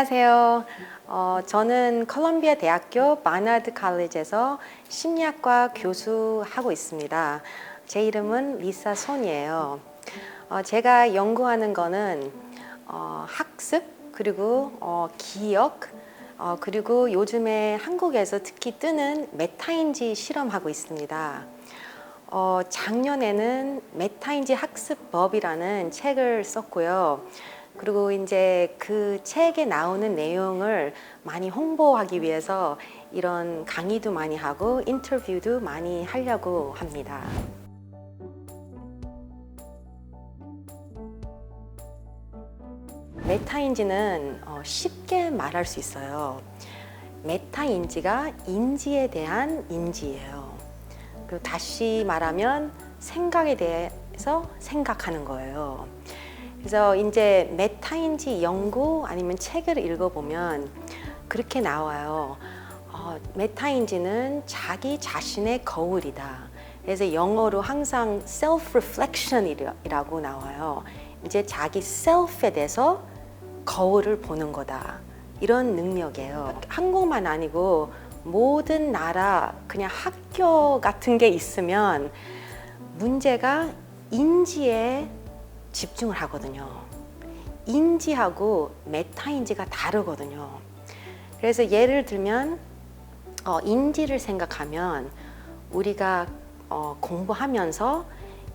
안녕하세요. 어, 저는 컬럼비아 대학교 마나드 칼리지에서 심리학과 교수하고 있습니다. 제 이름은 리사 손이에요. 어, 제가 연구하는 거는 어, 학습 그리고 어, 기억 어, 그리고 요즘에 한국에서 특히 뜨는 메타인지 실험하고 있습니다. 어, 작년에는 메타인지 학습법이라는 책을 썼고요. 그리고 이제 그 책에 나오는 내용을 많이 홍보하기 위해서 이런 강의도 많이 하고 인터뷰도 많이 하려고 합니다. 메타인지는 어, 쉽게 말할 수 있어요. 메타인지가 인지에 대한 인지예요. 그리고 다시 말하면 생각에 대해서 생각하는 거예요. 그래서 이제 메타인지 연구 아니면 책을 읽어보면 그렇게 나와요. 어, 메타인지는 자기 자신의 거울이다. 그래서 영어로 항상 self-reflection이라고 나와요. 이제 자기 self에 대해서 거울을 보는 거다. 이런 능력이에요. 한국만 아니고 모든 나라 그냥 학교 같은 게 있으면 문제가 인지에 집중을 하거든요. 인지하고 메타인지가 다르거든요. 그래서 예를 들면 어, 인지를 생각하면 우리가 어, 공부하면서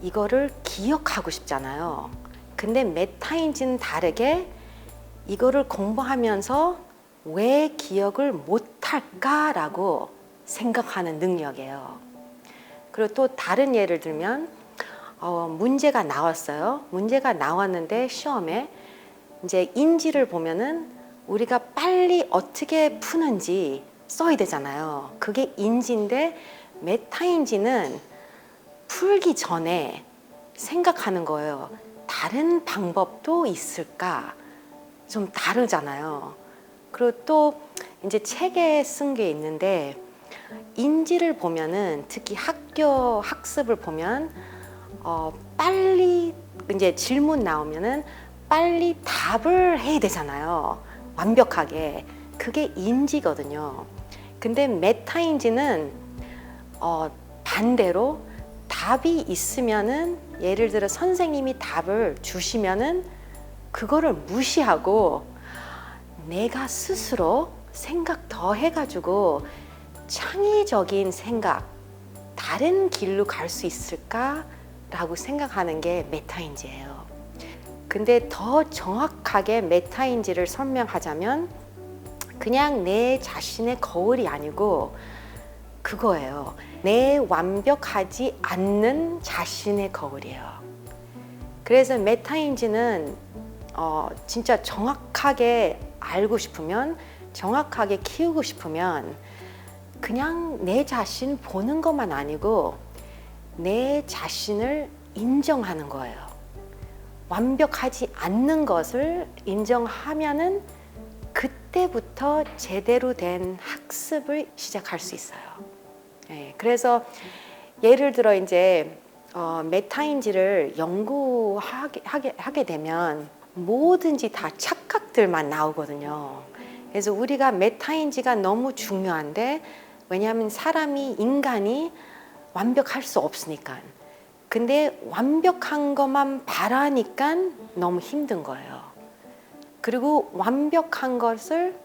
이거를 기억하고 싶잖아요. 근데 메타인지는 다르게 이거를 공부하면서 왜 기억을 못할까라고 생각하는 능력이에요. 그리고 또 다른 예를 들면 어, 문제가 나왔어요. 문제가 나왔는데 시험에 이제 인지를 보면은 우리가 빨리 어떻게 푸는지 써야 되잖아요. 그게 인지인데 메타인지는 풀기 전에 생각하는 거예요. 다른 방법도 있을까? 좀 다르잖아요. 그리고 또 이제 책에 쓴 게 있는데 인지를 보면은 특히 학교 학습을 보면 어, 빨리 이제 질문 나오면은 빨리 답을 해야 되잖아요. 완벽하게. 그게 인지거든요. 근데 메타인지는 어, 반대로 답이 있으면은 예를 들어 선생님이 답을 주시면은 그거를 무시하고 내가 스스로 생각 더 해가지고 창의적인 생각, 다른 길로 갈 수 있을까 라고 생각하는 게 메타인지예요. 근데 더 정확하게 메타인지를 설명하자면 그냥 내 자신의 거울이 아니고 그거예요. 내 완벽하지 않는 자신의 거울이에요. 그래서 메타인지는 어, 진짜 정확하게 알고 싶으면 정확하게 키우고 싶으면 그냥 내 자신 보는 것만 아니고 내 자신을 인정하는 거예요. 완벽하지 않는 것을 인정하면은 그때부터 제대로 된 학습을 시작할 수 있어요. 네, 그래서 예를 들어 이제 어, 메타인지를 연구하게 하게, 하게 되면 뭐든지 다 착각들만 나오거든요. 그래서 우리가 메타인지가 너무 중요한데 왜냐하면 사람이 인간이 완벽할 수 없으니까. 근데 완벽한 것만 바라니까 너무 힘든 거예요. 그리고 완벽한 것을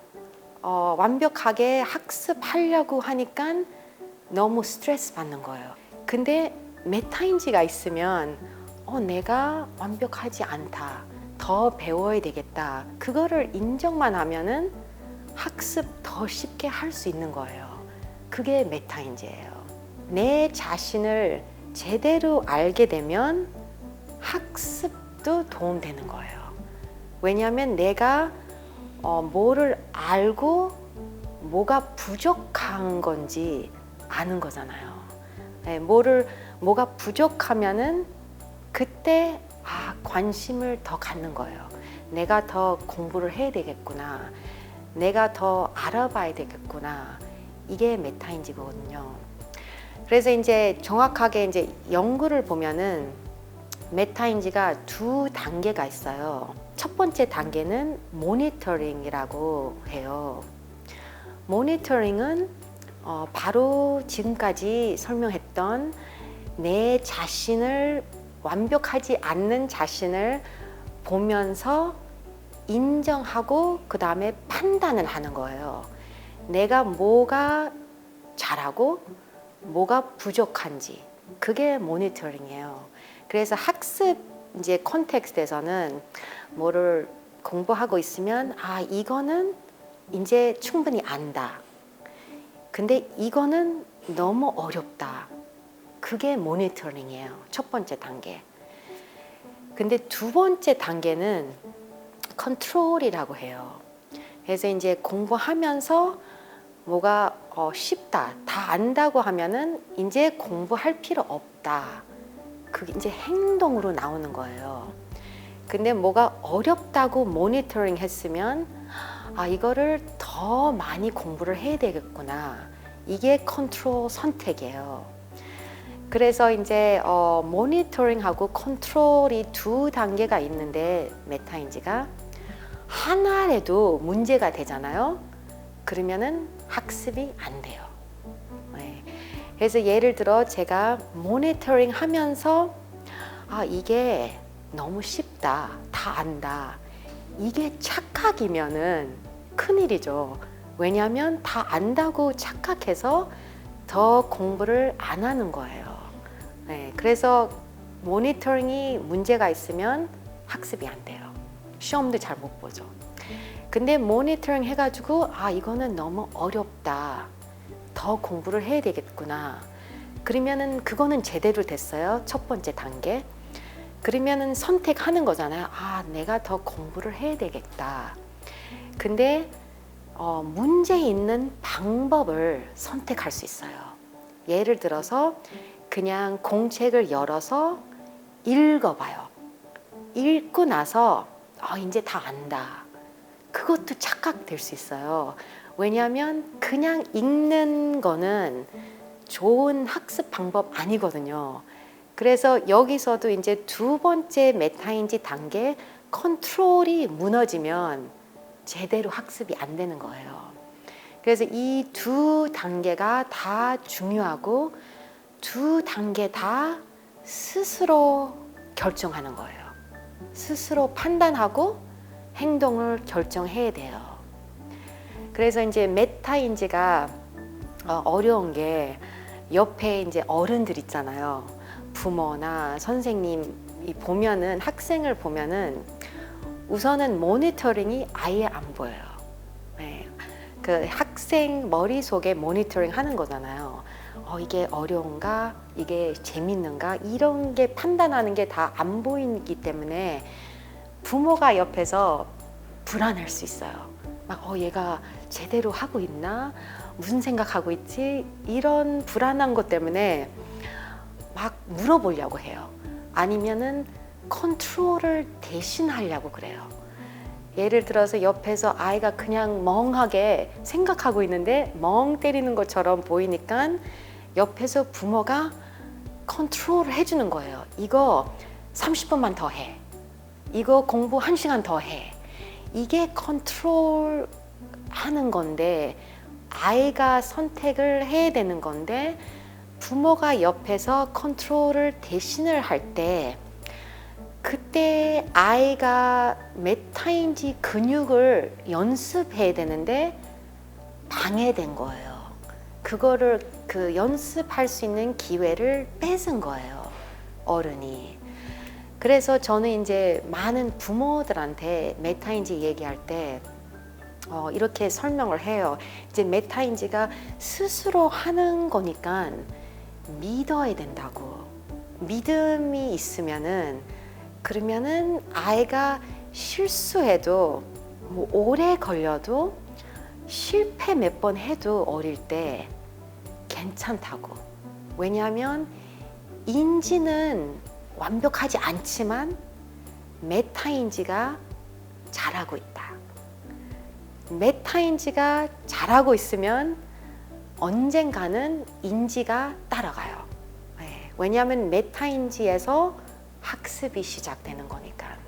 어, 완벽하게 학습하려고 하니까 너무 스트레스 받는 거예요. 근데 메타인지가 있으면 어, 내가 완벽하지 않다. 더 배워야 되겠다. 그거를 인정만 하면은 학습 더 쉽게 할 수 있는 거예요. 그게 메타인지예요. 내 자신을 제대로 알게 되면 학습도 도움되는 거예요. 왜냐하면 내가 어, 뭐를 알고 뭐가 부족한 건지 아는 거잖아요. 네, 뭐를 뭐가 부족하면은 그때 아 관심을 더 갖는 거예요. 내가 더 공부를 해야 되겠구나. 내가 더 알아봐야 되겠구나. 이게 메타인지거든요. 그래서 이제 정확하게 이제 연구를 보면은 메타인지가 두 단계가 있어요. 첫 번째 단계는 모니터링이라고 해요. 모니터링은 어, 바로 지금까지 설명했던 내 자신을 완벽하지 않는 자신을 보면서 인정하고 그 다음에 판단을 하는 거예요. 내가 뭐가 잘하고 뭐가 부족한지 그게 모니터링이에요. 그래서 학습 이제 컨텍스트에서는 뭐를 공부하고 있으면 아 이거는 이제 충분히 안다. 근데 이거는 너무 어렵다. 그게 모니터링이에요. 첫 번째 단계. 근데 두 번째 단계는 컨트롤이라고 해요. 그래서 이제 공부하면서 뭐가 어, 쉽다, 다 안다고 하면은 이제 공부할 필요 없다. 그게 이제 행동으로 나오는 거예요. 근데 뭐가 어렵다고 모니터링 했으면 아 이거를 더 많이 공부를 해야 되겠구나. 이게 컨트롤 선택이에요. 그래서 이제 어, 모니터링하고 컨트롤이 두 단계가 있는데 메타인지가 하나라도 문제가 되잖아요. 그러면은 학습이 안 돼요. 네. 그래서 예를 들어 제가 모니터링 하면서 아 이게 너무 쉽다, 다 안다. 이게 착각이면은 큰일이죠. 왜냐하면 다 안다고 착각해서 더 공부를 안 하는 거예요. 네, 그래서 모니터링이 문제가 있으면 학습이 안 돼요. 시험도 잘 못 보죠. 근데 모니터링 해가지고 아 이거는 너무 어렵다. 더 공부를 해야 되겠구나. 그러면은 그거는 제대로 됐어요. 첫 번째 단계. 그러면은 선택하는 거잖아요. 아 내가 더 공부를 해야 되겠다. 근데 어, 문제 있는 방법을 선택할 수 있어요. 예를 들어서 그냥 공책을 열어서 읽어봐요. 읽고 나서 어, 이제 다 안다. 그것도 착각될 수 있어요. 왜냐하면 그냥 읽는 거는 좋은 학습 방법 아니거든요. 그래서 여기서도 이제 두 번째 메타인지 단계 컨트롤이 무너지면 제대로 학습이 안 되는 거예요. 그래서 이 두 단계가 다 중요하고 두 단계 다 스스로 결정하는 거예요. 스스로 판단하고 행동을 결정해야 돼요. 그래서 이제 메타인지가 어, 어려운 게 옆에 이제 어른들 있잖아요. 부모나 선생님이 보면은 학생을 보면은 우선은 모니터링이 아예 안 보여요. 네. 그 학생 머릿속에 모니터링 하는 거잖아요. 어, 이게 어려운가? 이게 재밌는가? 이런 게 판단하는 게 다 안 보이기 때문에 부모가 옆에서 불안할 수 있어요. 막, 어, 얘가 제대로 하고 있나? 무슨 생각하고 있지? 이런 불안한 것 때문에 막 물어보려고 해요. 아니면은 컨트롤을 대신하려고 그래요. 예를 들어서 옆에서 아이가 그냥 멍하게 생각하고 있는데 멍 때리는 것처럼 보이니까 옆에서 부모가 컨트롤을 해주는 거예요. 이거 30분만 더 해. 이거 공부 1시간 더 해. 이게 컨트롤 하는 건데 아이가 선택을 해야 되는 건데 부모가 옆에서 컨트롤을 대신을 할 때 그때 아이가 메타인지 근육을 연습해야 되는데 방해된 거예요. 그거를 그 연습할 수 있는 기회를 뺏은 거예요. 어른이. 그래서 저는 이제 많은 부모들한테 메타인지 얘기할 때 어, 이렇게 설명을 해요. 이제 메타인지가 스스로 하는 거니까 믿어야 된다고. 믿음이 있으면은 그러면은 아이가 실수해도 뭐 오래 걸려도 실패 몇 번 해도 어릴 때 괜찮다고. 왜냐하면 인지는 완벽하지 않지만 메타인지가 잘하고 있다. 메타인지가 잘하고 있으면 언젠가는 인지가 따라가요. 네, 왜냐하면 메타인지에서 학, 학습이 시작되는 거니까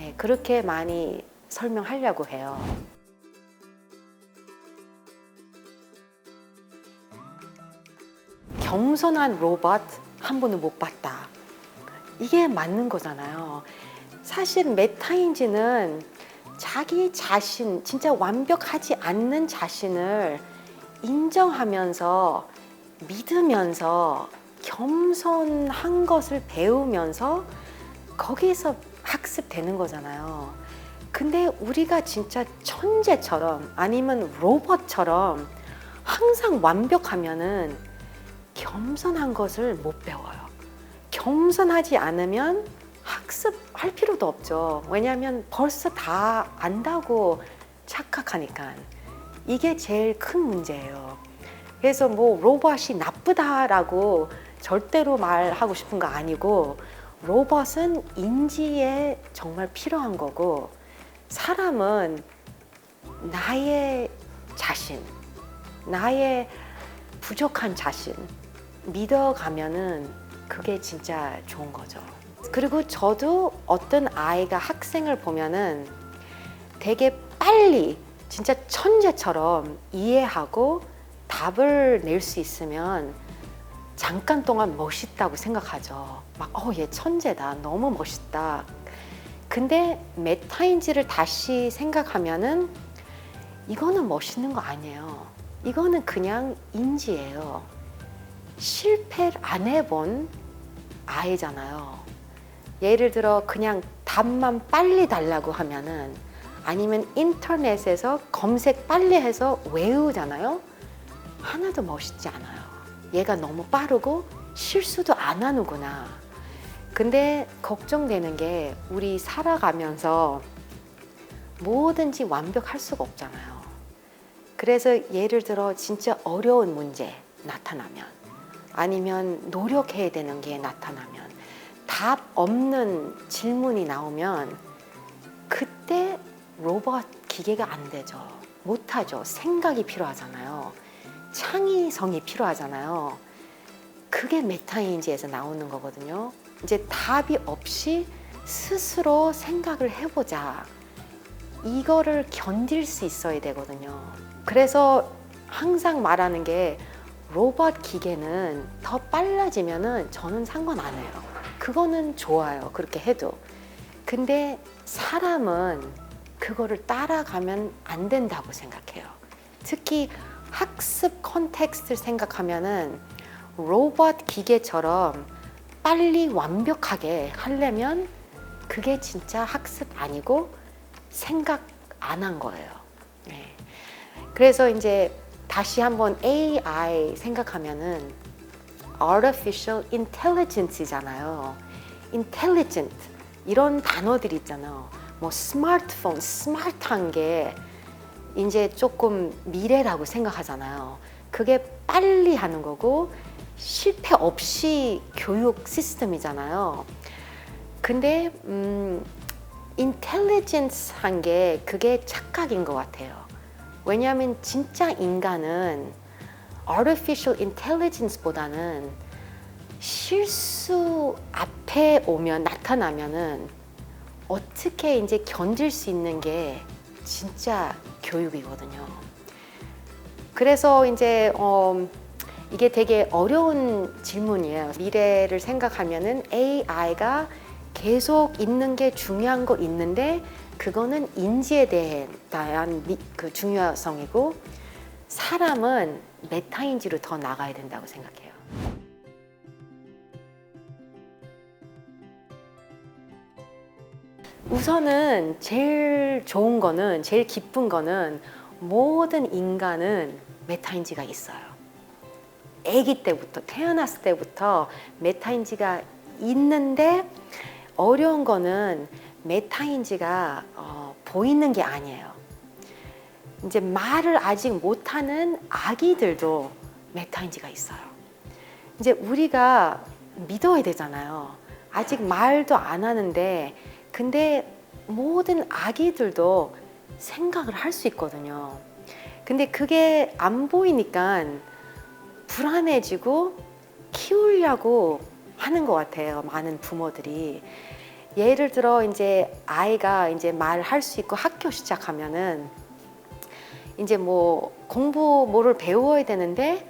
예, 그렇게 많이 설명하려고 해요. 겸손한 로봇 한 번도 못 봤다. 이게 맞는 거잖아요. 사실 메타인지는 자기 자신, 진짜 완벽하지 않는 자신을 인정하면서 믿으면서 겸손한 것을 배우면서 거기서 학습되는 거잖아요. 근데 우리가 진짜 천재처럼 아니면 로봇처럼 항상 완벽하면은 겸손한 것을 못 배워요. 겸손하지 않으면 학습할 필요도 없죠. 왜냐하면 벌써 다 안다고 착각하니까. 이게 제일 큰 문제예요. 그래서 뭐 로봇이 나쁘다라고 절대로 말하고 싶은 거 아니고 로봇은 인지에 정말 필요한 거고 사람은 나의 자신, 나의 부족한 자신 믿어가면은 그게 진짜 좋은 거죠. 그리고 저도 어떤 아이가 학생을 보면은 되게 빨리 진짜 천재처럼 이해하고 답을 낼 수 있으면 잠깐 동안 멋있다고 생각하죠. 막, 어, 얘 천재다. 너무 멋있다. 근데 메타인지를 다시 생각하면은 이거는 멋있는 거 아니에요. 이거는 그냥 인지예요. 실패를 안 해본 아이잖아요. 예를 들어 그냥 답만 빨리 달라고 하면은 아니면 인터넷에서 검색 빨리 해서 외우잖아요. 하나도 멋있지 않아요. 얘가 너무 빠르고 실수도 안 하는구나. 근데 걱정되는 게 우리 살아가면서 뭐든지 완벽할 수가 없잖아요. 그래서 예를 들어 진짜 어려운 문제 나타나면 아니면 노력해야 되는 게 나타나면 답 없는 질문이 나오면 그때 로봇 기계가 안 되죠. 못하죠. 생각이 필요하잖아요. 창의성이 필요하잖아요. 그게 메타인지에서 나오는 거거든요. 이제 답이 없이 스스로 생각을 해보자. 이거를 견딜 수 있어야 되거든요. 그래서 항상 말하는 게 로봇 기계는 더 빨라지면은 저는 상관 안 해요. 그거는 좋아요. 그렇게 해도. 근데 사람은 그거를 따라가면 안 된다고 생각해요. 특히 학습 컨텍스트를 생각하면은 로봇 기계처럼 빨리 완벽하게 하려면 그게 진짜 학습 아니고 생각 안 한 거예요. 네. 그래서 이제 다시 한번 AI 생각하면은 artificial intelligence잖아요. intelligent 이런 단어들 있잖아요. 뭐 스마트폰, 스마트한 게 이제 조금 미래라고 생각하잖아요. 그게 빨리 하는 거고 실패 없이 교육 시스템이잖아요. 근데 음, 인텔리전스 한 게 그게 착각인 것 같아요. 왜냐하면 진짜 인간은 artificial intelligence보다는 실수 앞에 오면 나타나면은 어떻게 이제 견딜 수 있는 게 진짜 교육이거든요. 그래서 이제 어, 이게 되게 어려운 질문이에요. 미래를 생각하면은 AI가 계속 있는 게 중요한 거 있는데 그거는 인지에 대한 미- 그 중요성이고 사람은 메타인지로 더 나가야 된다고 생각해요. 우선은 제일 좋은 거는 제일 기쁜 거는 모든 인간은 메타인지가 있어요. 아기 때부터 태어났을 때부터 메타인지가 있는데 어려운 거는 메타인지가 어, 보이는 게 아니에요. 이제 말을 아직 못하는 아기들도 메타인지가 있어요. 이제 우리가 믿어야 되잖아요. 아직 말도 안 하는데, 근데 모든 아기들도 생각을 할 수 있거든요. 근데 그게 안 보이니까 불안해지고 키우려고 하는 것 같아요. 많은 부모들이. 예를 들어 이제 아이가 이제 말할 수 있고 학교 시작하면은 이제 뭐 공부 뭐를 배워야 되는데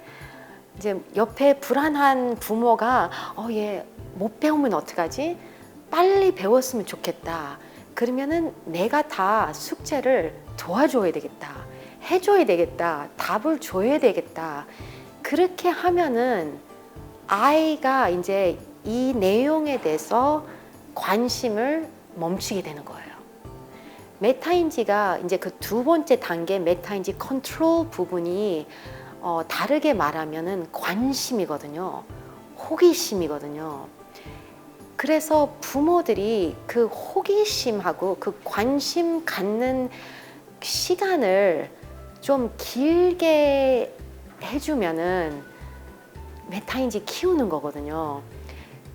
이제 옆에 불안한 부모가 어 얘 못 배우면 어떡하지? 빨리 배웠으면 좋겠다. 그러면은 내가 다 숙제를 도와줘야 되겠다. 해줘야 되겠다. 답을 줘야 되겠다. 그렇게 하면은 아이가 이제 이 내용에 대해서 관심을 멈추게 되는 거예요. 메타인지가 이제 그 두 번째 단계 메타인지 컨트롤 부분이 어, 다르게 말하면은 관심이거든요. 호기심이거든요. 그래서 부모들이 그 호기심하고 그 관심 갖는 시간을 좀 길게 해주면은 메타인지 키우는 거거든요.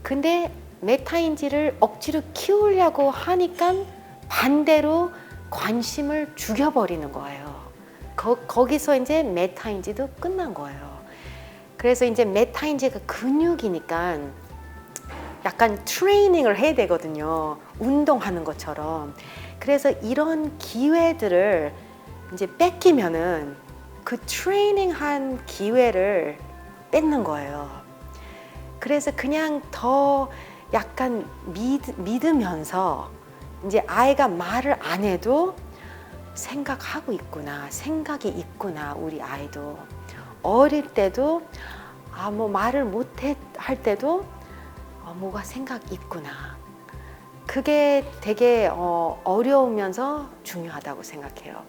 근데 메타인지를 억지로 키우려고 하니까 반대로 관심을 죽여버리는 거예요. 거, 거기서 이제 메타인지도 끝난 거예요. 그래서 이제 메타인지가 근육이니까 약간 트레이닝을 해야 되거든요. 운동하는 것처럼. 그래서 이런 기회들을 이제 뺏기면은 그 트레이닝한 기회를 뺏는 거예요. 그래서 그냥 더 약간 믿, 믿으면서 이제 아이가 말을 안 해도 생각하고 있구나, 생각이 있구나, 우리 아이도. 어릴 때도 아, 뭐 말을 못해 할 때도 어, 뭐가 생각 있구나. 그게 되게 어, 어려우면서 중요하다고 생각해요.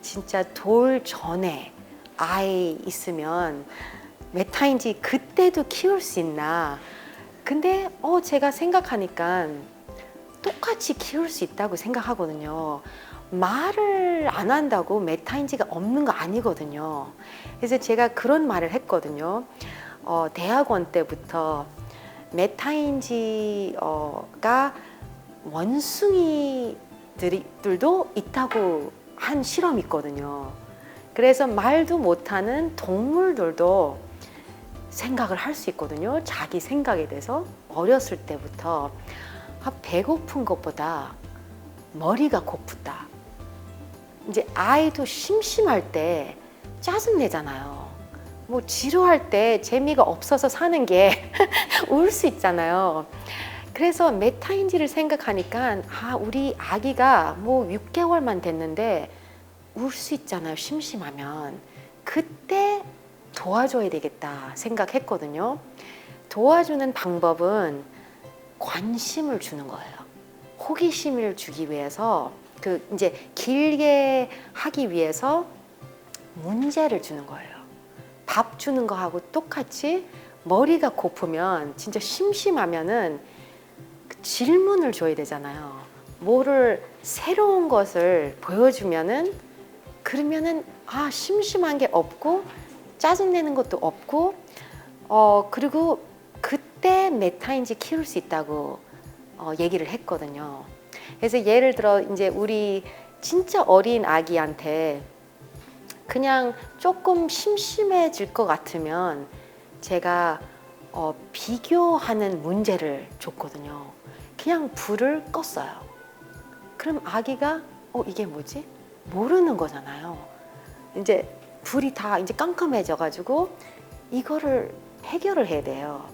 진짜 돌 전에 아이 있으면 메타인지 그때도 키울 수 있나. 근데 어 제가 생각하니까 똑같이 키울 수 있다고 생각하거든요. 말을 안 한다고 메타인지가 없는 거 아니거든요. 그래서 제가 그런 말을 했거든요. 어, 대학원 때부터 메타인지가 원숭이들도 있다고 한 실험이 있거든요. 그래서 말도 못하는 동물들도 생각을 할 수 있거든요. 자기 생각에 대해서 어렸을 때부터 아, 배고픈 것보다 머리가 고프다. 이제 아이도 심심할 때 짜증 내잖아요. 뭐 지루할 때 재미가 없어서 사는 게 울 수 있잖아요. 그래서 메타인지를 생각하니까 아 우리 아기가 뭐 6개월만 됐는데 울 수 있잖아요. 심심하면 그때 도와줘야 되겠다 생각했거든요. 도와주는 방법은 관심을 주는 거예요. 호기심을 주기 위해서 그 이제 길게 하기 위해서 문제를 주는 거예요. 밥 주는 거하고 똑같이 머리가 고프면 진짜 심심하면은 그 질문을 줘야 되잖아요. 뭐를 새로운 것을 보여주면은 그러면은 아 심심한 게 없고 짜증 내는 것도 없고 어 그리고 그때 메타인지 키울 수 있다고 어, 얘기를 했거든요. 그래서 예를 들어 이제 우리 진짜 어린 아기한테 그냥 조금 심심해질 것 같으면 제가 어, 비교하는 문제를 줬거든요. 그냥 불을 껐어요. 그럼 아기가 어 이게 뭐지? 모르는 거잖아요. 이제 불이 다 이제 깜깜해져 가지고 이거를 해결을 해야 돼요.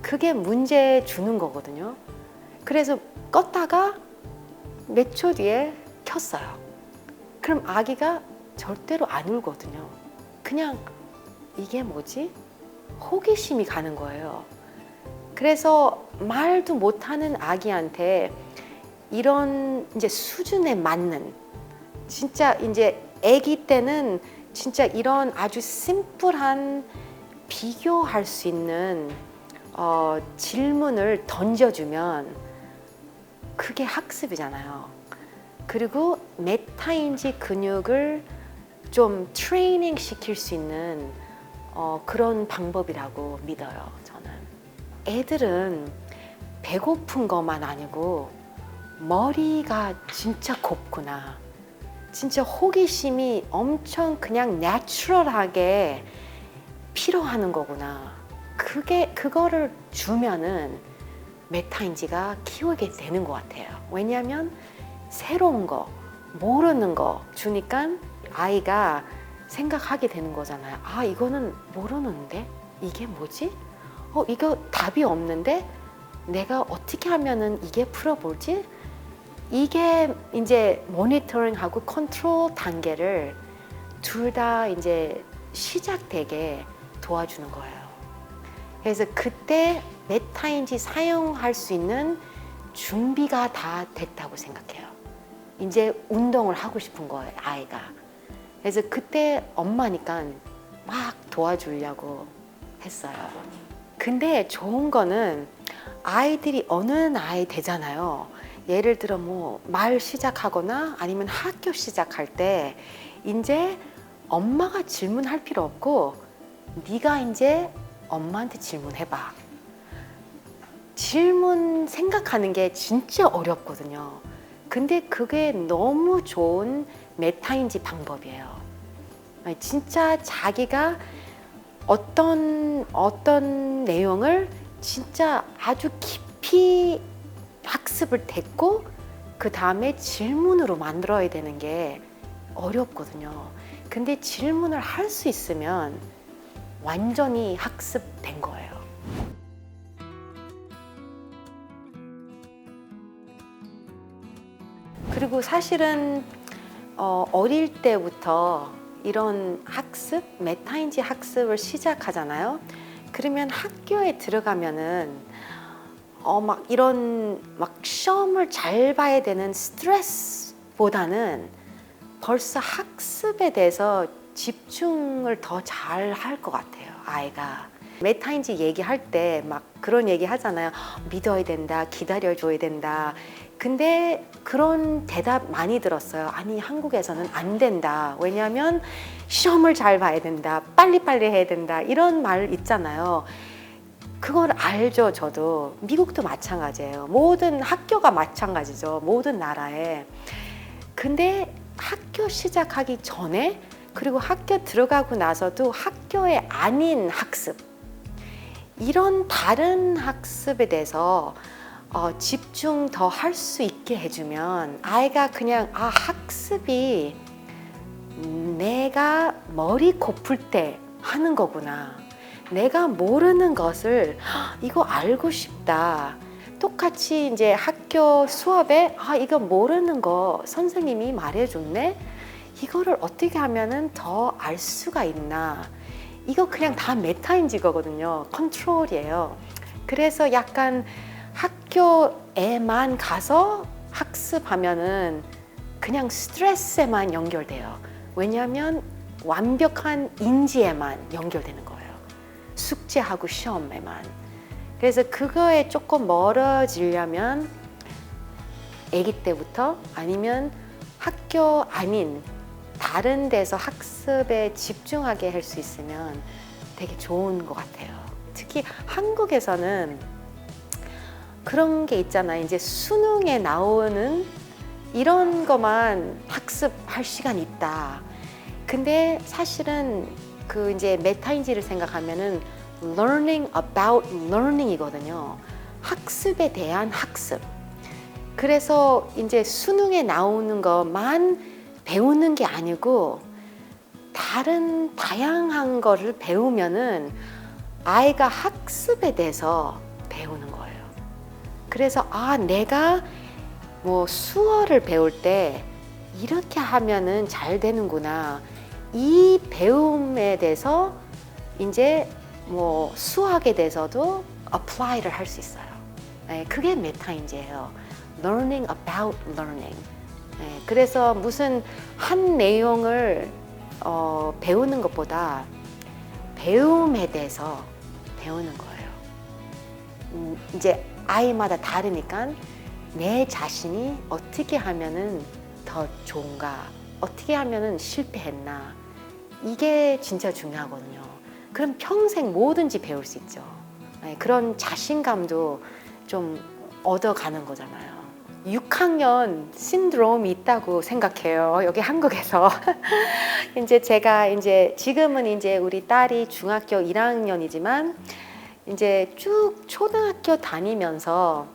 그게 문제 주는 거거든요. 그래서 껐다가 몇 초 뒤에 켰어요. 그럼 아기가 절대로 안 울거든요. 그냥 이게 뭐지? 호기심이 가는 거예요. 그래서 말도 못하는 아기한테 이런 이제 수준에 맞는 진짜 이제 아기 때는 진짜 이런 아주 심플한 비교할 수 있는 어, 질문을 던져주면 그게 학습이잖아요. 그리고 메타인지 근육을 좀 트레이닝 시킬 수 있는 어, 그런 방법이라고 믿어요. 저는 애들은 배고픈 것만 아니고 머리가 진짜 곱구나. 진짜 호기심이 엄청 그냥 내추럴하게 필요하는 거구나. 그게 그거를 주면은 메타인지가 키우게 되는 것 같아요. 왜냐하면 새로운 거, 모르는 거 주니까 아이가 생각하게 되는 거잖아요. 아, 이거는 모르는데? 이게 뭐지? 어, 이거 답이 없는데? 내가 어떻게 하면은 이게 풀어볼지? 이게 이제 모니터링하고 컨트롤 단계를 둘 다 이제 시작되게 도와주는 거예요. 그래서 그때 메타인지 사용할 수 있는 준비가 다 됐다고 생각해요. 이제 운동을 하고 싶은 거예요, 아이가. 그래서 그때 엄마니까 막 도와주려고 했어요. 근데 좋은 거는 아이들이 어느 나이 되잖아요. 예를 들어 뭐 말 시작하거나 아니면 학교 시작할 때 이제 엄마가 질문할 필요 없고 네가 이제 엄마한테 질문해봐. 질문 생각하는 게 진짜 어렵거든요. 근데 그게 너무 좋은 메타인지 방법이에요. 진짜 자기가 어떤 어떤 내용을 진짜 아주 깊이 학습을 됐고 그 다음에 질문으로 만들어야 되는 게 어렵거든요. 근데 질문을 할 수 있으면 완전히 학습된 거예요. 그리고 사실은 어, 어릴 때부터 이런 학습, 메타인지 학습을 시작하잖아요. 그러면 학교에 들어가면은 어, 막 이런 막 시험을 잘 봐야 되는 스트레스보다는 벌써 학습에 대해서 집중을 더 잘 할 것 같아요, 아이가. 메타인지 얘기할 때 막 그런 얘기 하잖아요. 믿어야 된다, 기다려줘야 된다. 근데 그런 대답 많이 들었어요. 아니, 한국에서는 안 된다. 왜냐하면 시험을 잘 봐야 된다. 빨리빨리 해야 된다. 이런 말 있잖아요. 그걸 알죠, 저도. 미국도 마찬가지예요. 모든 학교가 마찬가지죠. 모든 나라에. 근데 학교 시작하기 전에 그리고 학교 들어가고 나서도 학교에 아닌 학습 이런 다른 학습에 대해서 어, 집중 더 할 수 있게 해주면 아이가 그냥 아 학습이 내가 머리 고플 때 하는 거구나 내가 모르는 것을 "헉, 이거 알고 싶다. 똑같이 이제 학교 수업에 아 이거 모르는 거 선생님이 말해줬네? 이거를 어떻게 하면은 더 알 수가 있나? 이거 그냥 다 메타인지거든요. 컨트롤이에요. 그래서 약간 학교에만 가서 학습하면은 그냥 스트레스에만 연결돼요. 왜냐하면 완벽한 인지에만 연결되는 거예요 숙제하고 시험에만 그래서 그거에 조금 멀어지려면 아기 때부터 아니면 학교 아닌 다른 데서 학습에 집중하게 할 수 있으면 되게 좋은 것 같아요. 특히 한국에서는 그런 게 있잖아요. 이제 수능에 나오는 이런 것만 학습할 시간이 있다. 근데 사실은 그 이제 메타인지를 생각하면은 learning about learning이거든요. 학습에 대한 학습. 그래서 이제 수능에 나오는 것만 배우는 게 아니고 다른 다양한 거를 배우면은 아이가 학습에 대해서 배우는 거예요. 그래서 아, 내가 뭐 수어를 배울 때 이렇게 하면은 잘 되는구나. 이 배움에 대해서 이제 뭐 수학에 대해서도 apply를 할 수 있어요. 네, 그게 메타인지예요. learning about learning. 네, 그래서 무슨 한 내용을 어, 배우는 것보다 배움에 대해서 배우는 거예요. 음, 이제 아이마다 다르니까 내 자신이 어떻게 하면은 더 좋은가, 어떻게 하면은 실패했나 이게 진짜 중요하거든요. 그럼 평생 뭐든지 배울 수 있죠. 네, 그런 자신감도 좀 얻어가는 거잖아요. 6학년 신드롬이 있다고 생각해요. 여기 한국에서. 이제 제가 이제 지금은 이제 우리 딸이 중학교 1학년이지만 이제 쭉 초등학교 다니면서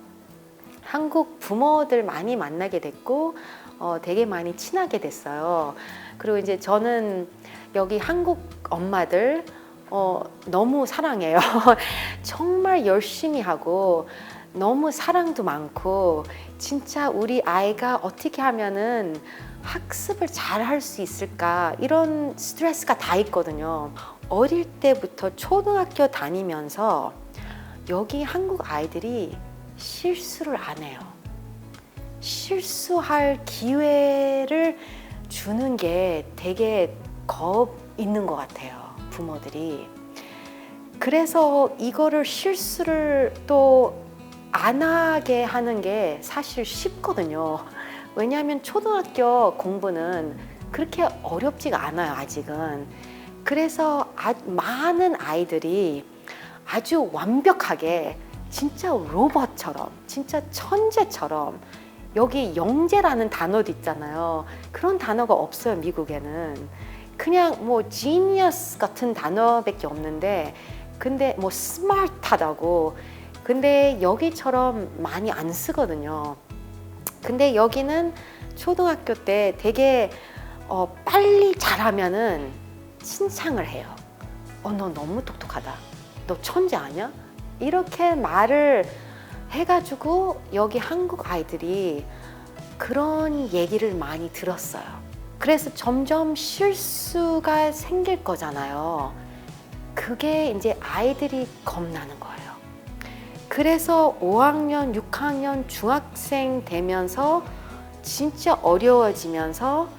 한국 부모들 많이 만나게 됐고 어, 되게 많이 친하게 됐어요. 그리고 이제 저는 여기 한국 엄마들 어, 너무 사랑해요. 정말 열심히 하고 너무 사랑도 많고 진짜 우리 아이가 어떻게 하면은 학습을 잘 할 수 있을까 이런 스트레스가 다 있거든요. 어릴 때부터 초등학교 다니면서 여기 한국 아이들이 실수를 안 해요. 실수할 기회를 주는 게 되게 겁 있는 것 같아요. 부모들이. 그래서 이거를 실수를 또 안 하게 하는 게 사실 쉽거든요. 왜냐하면 초등학교 공부는 그렇게 어렵지가 않아요, 아직은. 그래서 아, 많은 아이들이 아주 완벽하게 진짜 로봇처럼, 진짜 천재처럼 여기 영재라는 단어도 있잖아요. 그런 단어가 없어요, 미국에는. 그냥 뭐 genius 같은 단어밖에 없는데 근데 뭐 스마트하다고 근데 여기처럼 많이 안 쓰거든요. 근데 여기는 초등학교 때 되게 어, 빨리 잘하면은 칭찬을 해요. 어, 너 너무 똑똑하다. 너 천재 아니야? 이렇게 말을 해가지고 여기 한국 아이들이 그런 얘기를 많이 들었어요. 그래서 점점 실수가 생길 거잖아요. 그게 이제 아이들이 겁나는 거예요. 그래서 5학년, 6학년 중학생 되면서 진짜 어려워지면서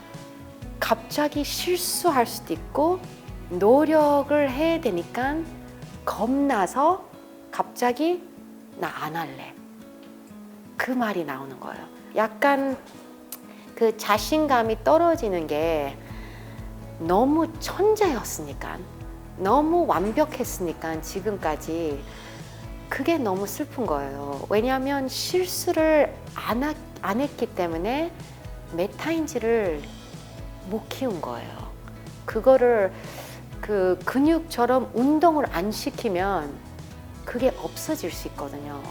갑자기 실수할 수도 있고 노력을 해야 되니까 겁나서 갑자기 나 안 할래. 그 말이 나오는 거예요. 약간 그 자신감이 떨어지는 게 너무 천재였으니까, 너무 완벽했으니까 지금까지 그게 너무 슬픈 거예요. 왜냐하면 실수를 안, 하, 안 했기 때문에 메타인지를 못 키운 거예요. 그거를 그 근육처럼 운동을 안 시키면 그게 없어질 수 있거든요.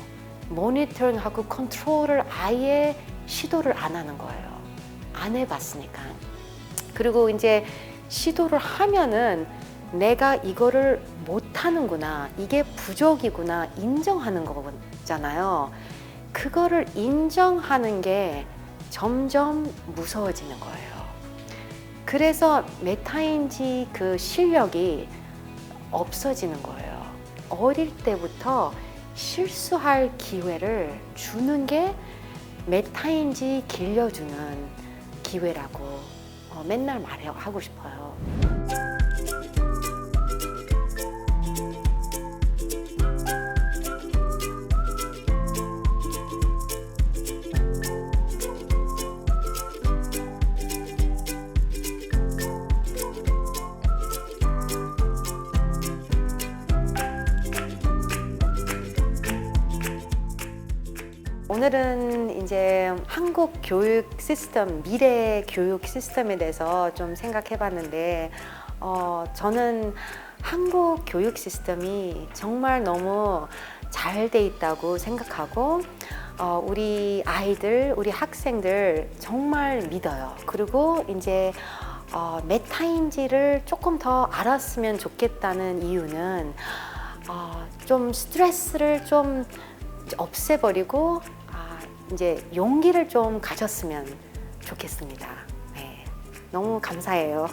모니터링하고 컨트롤을 아예 시도를 안 하는 거예요. 안 해봤으니까. 그리고 이제 시도를 하면은 내가 이거를 못하는구나, 이게 부족이구나 인정하는 거잖아요. 그거를 인정하는 게 점점 무서워지는 거예요. 그래서 메타인지 그 실력이 없어지는 거예요. 어릴 때부터 실수할 기회를 주는 게 메타인지 길려주는 기회라고 어, 맨날 말하고 싶어요. 오늘은 이제 한국 교육 시스템, 미래 교육 시스템에 대해서 좀 생각해 봤는데, 어, 저는 한국 교육 시스템이 정말 너무 잘 돼 있다고 생각하고, 어, 우리 아이들, 우리 학생들 정말 믿어요. 그리고 이제 어, 메타인지를 조금 더 알았으면 좋겠다는 이유는 어, 좀 스트레스를 좀 없애버리고 아, 이제 용기를 좀 가졌으면 좋겠습니다. 네, 너무 감사해요.